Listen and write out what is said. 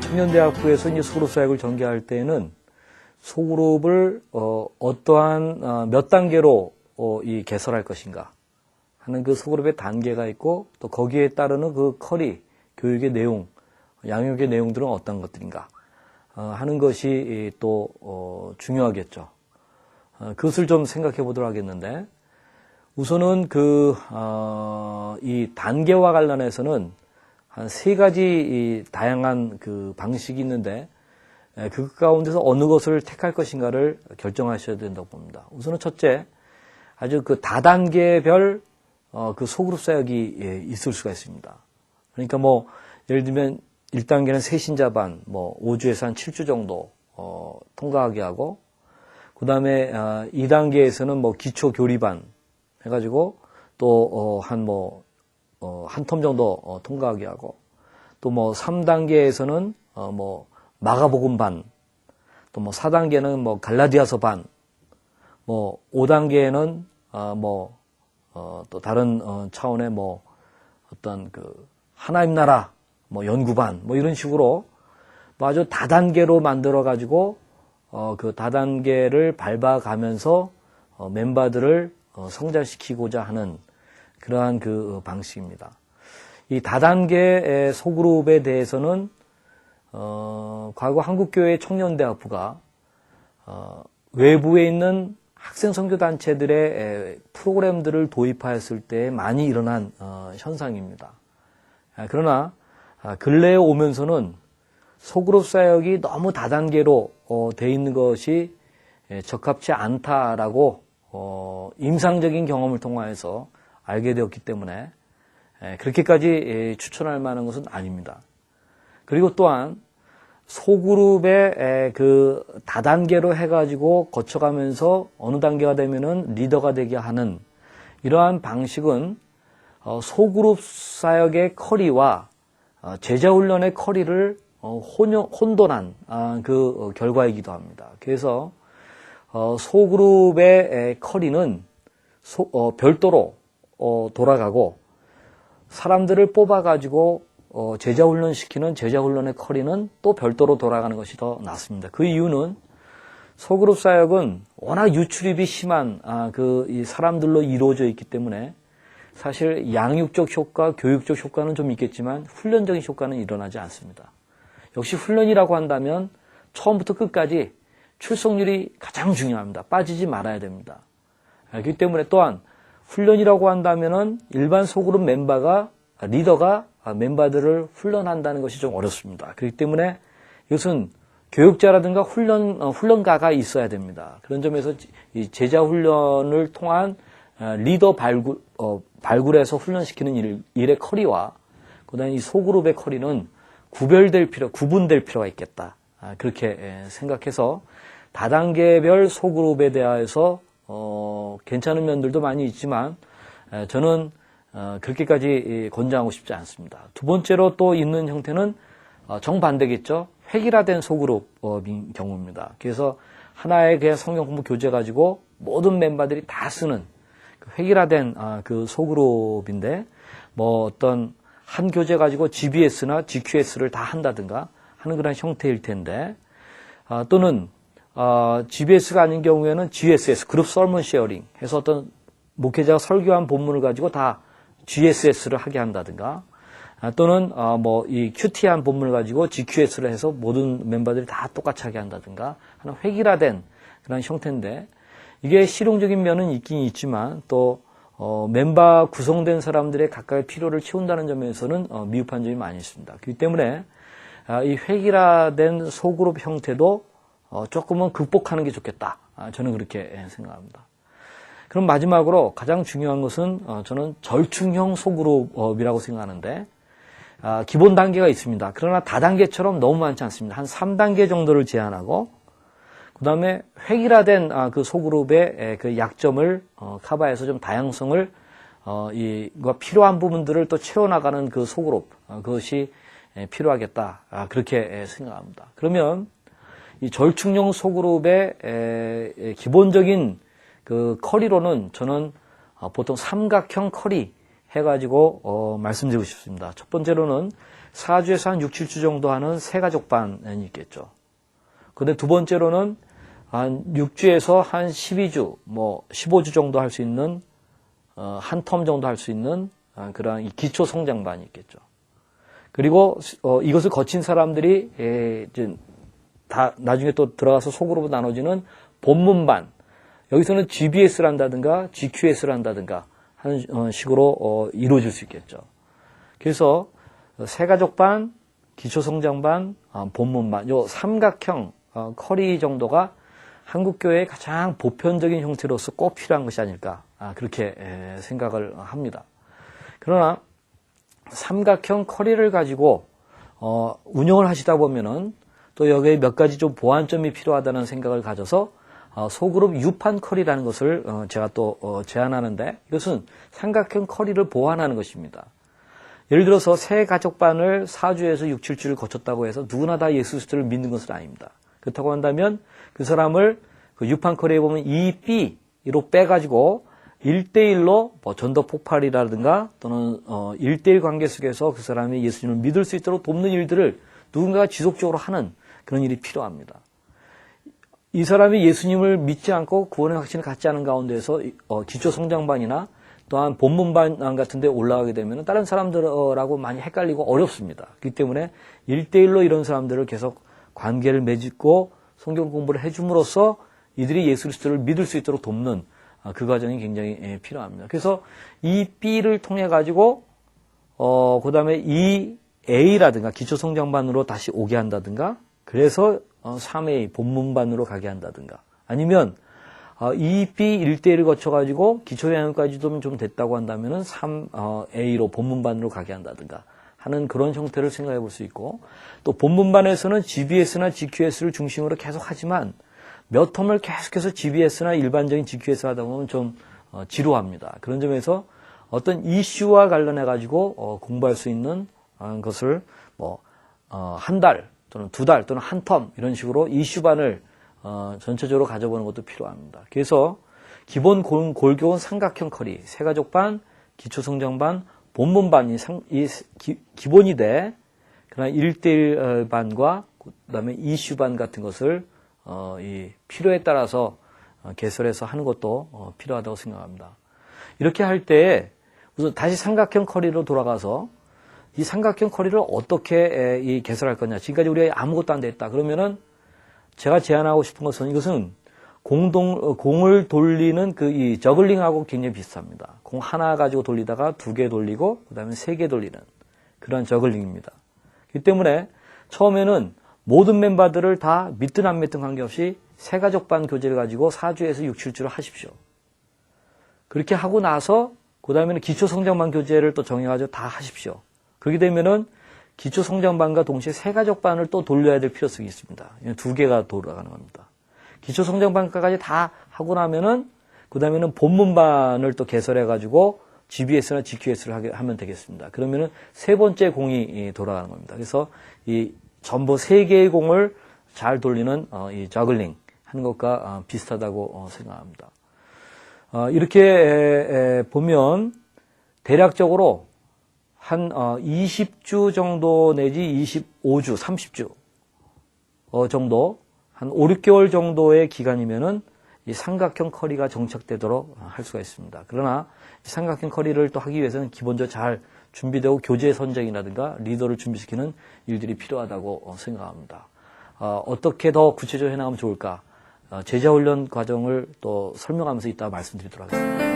청년대학부에서 이제 소그룹 사역을 전개할 때에는 소그룹을 어, 어떠한 어, 몇 단계로 어, 이 개설할 것인가 하는 그 소그룹의 단계가 있고 또 거기에 따르는 그 커리 교육의 내용, 양육의 내용들은 어떤 것들인가 어, 하는 것이 이또 어, 중요하겠죠. 어, 그것을 좀 생각해 보도록 하겠는데 우선은 그, 어, 이 단계와 관련해서는 한 세 가지 이 다양한 그 방식이 있는데 에, 그 가운데서 어느 것을 택할 것인가를 결정하셔야 된다고 봅니다. 우선은 첫째, 아주 그 다단계별 어, 그 소그룹 사역이 예, 있을 수가 있습니다. 그러니까 뭐 예를 들면 1단계는 세신자 반, 뭐 5주에서 한 7주 정도 어, 통과하게 하고 그 다음에 아, 2단계에서는 뭐 기초 교리반 해가지고 또 한뭐 한 텀 정도 어, 통과하게 하고 또 뭐 3단계에서는 어, 뭐 마가복음 반, 또 뭐 4단계는 뭐 갈라디아서 반, 뭐 5단계에는 뭐 어, 또 다른 어, 차원의 뭐 어떤 그 하나님 나라 뭐 연구반 뭐 이런 식으로 뭐 아주 다단계로 만들어 가지고 어, 그 다단계를 밟아가면서 어, 멤버들을 어, 성장시키고자 하는 그러한 그 방식입니다. 이 다단계 소그룹에 대해서는 어, 과거 한국교회 청년대학부가 어, 외부에 있는 학생 선교 단체들의 프로그램들을 도입하였을 때 많이 일어난 어, 현상입니다. 아, 그러나 아, 근래에 오면서는 소그룹 사역이 너무 다단계로 어, 돼 있는 것이 적합치 않다라고 어, 임상적인 경험을 통하여서 알게 되었기 때문에 그렇게까지 추천할 만한 것은 아닙니다. 그리고 또한 소그룹의 그 다단계로 해가지고 거쳐가면서 어느 단계가 되면은 리더가 되게 하는 이러한 방식은 어, 소그룹 사역의 커리와 어, 제자 훈련의 커리를 어, 혼돈한 아, 그 결과이기도 합니다. 그래서 소그룹의 커리는 별도로 돌아가고 사람들을 뽑아가지고 어, 제자 훈련 시키는 제자 훈련의 커리는 또 별도로 돌아가는 것이 더 낫습니다. 그 이유는 소그룹 사역은 워낙 유출입이 심한 아, 그 사람들로 이루어져 있기 때문에 사실 양육적 효과, 교육적 효과는 좀 있겠지만 훈련적인 효과는 일어나지 않습니다. 역시 훈련이라고 한다면 처음부터 끝까지 출석률이 가장 중요합니다. 빠지지 말아야 됩니다. 아, 그렇기 때문에 또한 훈련이라고 한다면은 일반 소그룹 멤버가 리더가 멤버들을 훈련한다는 것이 좀 어렵습니다. 그렇기 때문에 이것은 교육자라든가 훈련 어, 훈련가가 있어야 됩니다. 그런 점에서 제자 훈련을 통한 어, 리더 발굴 어, 발굴해서 훈련시키는 일, 일의 커리와 그다음에 이 소그룹의 커리는 구별될 필요, 구분될 필요가 있겠다. 아, 그렇게 예, 생각해서 다단계별 소그룹에 대하여서 어, 괜찮은 면들도 많이 있지만 저는 어, 그렇게까지 권장하고 싶지 않습니다. 두 번째로 또 있는 형태는 어, 정반대겠죠. 획일화된 소그룹인 경우입니다. 그래서 하나의 그냥 성경 공부 교재 가지고 모든 멤버들이 다 쓰는 그 획일화된 아, 그 소그룹인데 뭐 어떤 한 교재 가지고 GBS나 GQS를 다 한다든가 하는 그런 형태일 텐데 아, 또는 GBS가 아닌 경우에는 GSS 그룹 설문 쉐어링 해서 어떤 목회자가 설교한 본문을 가지고 다 GSS를 하게 한다든가 아, 또는 어, 뭐이 QT한 본문을 가지고 GQS를 해서 모든 멤버들이 다 똑같이 하게 한다든가 하는 획일화된 그런 형태인데 이게 실용적인 면은 있긴 있지만 또 어, 멤버 구성된 사람들의 각각의 필요를 채운다는 점에서는 어, 미흡한 점이 많이 있습니다. 그렇기 때문에 아, 이 획일화된 소그룹 형태도 어, 조금은 극복하는 게 좋겠다. 아, 저는 그렇게 생각합니다. 그럼 마지막으로 가장 중요한 것은 어, 저는 절충형 소그룹이라고 생각하는데 아, 기본 단계가 있습니다. 그러나 다단계처럼 너무 많지 않습니다. 한 3단계 정도를 제한하고 그 다음에 획일화된 아, 그 소그룹의 그 약점을 어, 커버해서 좀 다양성을 어, 이거 필요한 부분들을 또 채워나가는 그 소그룹 그것이 필요하겠다 아, 그렇게 생각합니다. 그러면 이 절충형 소그룹의 기본적인 그 커리로는 저는 어, 보통 삼각형 커리 해가지고 어, 말씀드리고 싶습니다. 첫 번째로는 4주에서 한 6, 7주 정도 하는 세가족반이 있겠죠. 근데 두 번째로는 한 6주에서 한 12주, 뭐 15주 정도 할 수 있는 어, 한 텀 정도 할 수 있는 아, 이 기초 성장반이 있겠죠. 그리고 어, 이것을 거친 사람들이 예, 다 나중에 또 들어가서 속으로 나눠지는 본문반. 여기서는 GBS를 한다든가 GQS를 한다든가 하는 어, 식으로 어, 이루어질 수 있겠죠. 그래서 세가족반, 기초성장반, 어, 본문반, 요 삼각형 어, 커리 정도가 한국교회의 가장 보편적인 형태로서 꼭 필요한 것이 아닐까 아, 그렇게 에, 생각을 합니다. 그러나 삼각형 커리를 가지고 어, 운영을 하시다 보면은 또 여기에 몇 가지 좀 보완점이 필요하다는 생각을 가져서 어, 소그룹 유판 커리라는 것을 어, 제가 또 어, 제안하는데 이것은 삼각형 커리를 보완하는 것입니다. 예를 들어서 새 가족반을 4주에서 6, 7주를 거쳤다고 해서 누구나 다 예수 그리스도를 믿는 것은 아닙니다. 그렇다고 한다면 그 사람을 그 유판 커리에 보면 2B로 빼가지고 1대1로 뭐 전도 폭발이라든가 또는 어 1대1 관계 속에서 그 사람이 예수님을 믿을 수 있도록 돕는 일들을 누군가가 지속적으로 하는 그런 일이 필요합니다. 이 사람이 예수님을 믿지 않고 구원의 확신을 갖지 않은 가운데서 어, 기초 성장반이나 또한 본문반 같은 데 올라가게 되면 다른 사람들하고 많이 헷갈리고 어렵습니다. 그렇기 때문에 1대1로 이런 사람들을 계속 관계를 맺고 성경 공부를 해줌으로써 이들이 예수 그리스도를 믿을 수 있도록 돕는 아, 그 과정이 굉장히 예, 필요합니다. 그래서 이 B를 통해 가지고 어 그 다음에 이 A라든가 기초 성장반으로 다시 오게 한다든가 그래서 어, 3A 본문반으로 가게 한다든가 아니면 어, 2B 1대1을 거쳐 가지고 기초 영역까지도 좀 됐다고 한다면은 3A로 본문반으로 가게 한다든가 하는 그런 형태를 생각해 볼 수 있고 또 본문반에서는 GBS나 GQS를 중심으로 계속 하지만 몇 텀을 계속해서 GBS나 일반적인 GQS 하다 보면 좀 어, 지루합니다. 그런 점에서 어떤 이슈와 관련해 가지고 어, 공부할 수 있는 어, 것을 뭐 한 달 또는 두 달 또는 한 텀 이런 식으로 이슈반을 어, 전체적으로 가져보는 것도 필요합니다. 그래서 기본 골, 골격은 삼각형 커리, 세가족 반, 기초성장 반, 본문 반이 상, 이, 기, 기본이 돼. 그러나 1대1 반과 그다음에 이슈 반 같은 것을 어, 이 필요에 따라서 어, 개설해서 하는 것도 어, 필요하다고 생각합니다. 이렇게 할 때 우선 다시 삼각형 커리로 돌아가서 이 삼각형 커리를 어떻게 에, 이 개설할 거냐. 지금까지 우리가 아무것도 안 됐다. 그러면은 제가 제안하고 싶은 것은 이것은 공동 어, 공을 돌리는 그 이 저글링하고 굉장히 비슷합니다. 공 하나 가지고 돌리다가 두 개 돌리고 그다음에 세 개 돌리는 그런 저글링입니다. 그렇기 때문에 처음에는 모든 멤버들을 다 믿든 안 믿든 관계없이 세 가족 반 교제를 가지고 4주에서 6, 7주를 하십시오. 그렇게 하고 나서 그 다음에는 기초 성장반 교제를 또 정해가지고 다 하십시오. 그렇게 되면은 기초 성장반과 동시에 세 가족 반을 또 돌려야 될 필요성이 있습니다. 두 개가 돌아가는 겁니다. 기초 성장반까지 다 하고 나면은 그 다음에는 본문반을 또 개설해가지고 GBS나 GQS를 하게 하면 되겠습니다. 그러면은 세 번째 공이 돌아가는 겁니다. 그래서 이 전부 세 개의 공을 잘 돌리는 어, 이 저글링 하는 것과 어, 비슷하다고 어, 생각합니다. 이렇게 보면 대략적으로 한 20주 정도 내지 25주, 30주 정도 한 5, 6개월 정도의 기간이면은 이 삼각형 커리가 정착되도록 할 수가 있습니다. 그러나 삼각형 커리를 또 하기 위해서는 기본적으로 잘 준비되고 교재 선정이라든가 리더를 준비시키는 일들이 필요하다고 생각합니다. 어떻게 더 구체적으로 해나가면 좋을까? 제자 훈련 과정을 또 설명하면서 이따 말씀드리도록 하겠습니다.